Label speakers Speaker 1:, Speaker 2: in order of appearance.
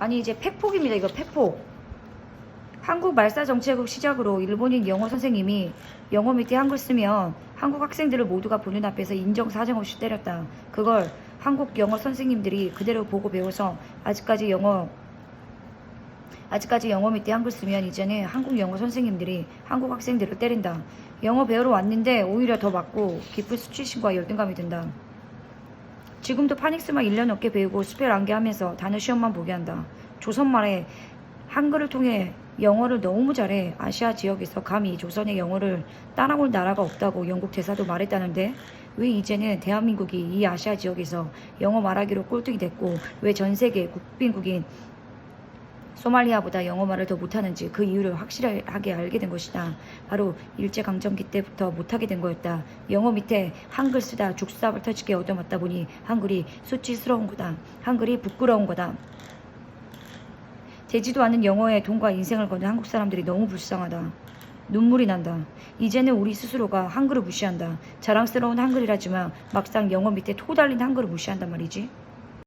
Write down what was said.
Speaker 1: 아니 이제 팩폭입니다. 이거 팩폭. 한국 말사 정책을 시작으로 일본인 영어 선생님이 영어 밑에 한글 쓰면 한국 학생들을 모두가 보는 앞에서 인정 사정 없이 때렸다. 그걸 한국 영어 선생님들이 그대로 보고 배워서 아직까지 영어 아직까지 영어 밑에 한글 쓰면 이제는 한국 영어 선생님들이 한국 학생들을 때린다. 영어 배우러 왔는데 오히려 더 맞고 깊은 수치심과 열등감이 든다. 지금도 파닉스만 1년 넘게 배우고 스펠 암기하면서 단어 시험만 보게 한다. 조선말에 한글을 통해 영어를 너무 잘해 아시아 지역에서 감히 조선의 영어를 따라올 나라가 없다고 영국 대사도 말했다는데 왜 이제는 대한민국이 이 아시아 지역에서 영어 말하기로 꼴등이 됐고 왜 전 세계 국빈국인 소말리아보다 영어 말을 더 못하는지 그 이유를 확실하게 알게 된 것이다. 바로 일제강점기 때부터 못하게 된 거였다. 영어 밑에 한글 쓰다 죽사을 터지게 얻어맞다 보니 한글이 수치스러운 거다. 한글이 부끄러운 거다. 되지도 않은 영어에 돈과 인생을 거는 한국 사람들이 너무 불쌍하다. 눈물이 난다. 이제는 우리 스스로가 한글을 무시한다. 자랑스러운 한글이라지만 막상 영어 밑에 토 달린 한글을 무시한단 말이지.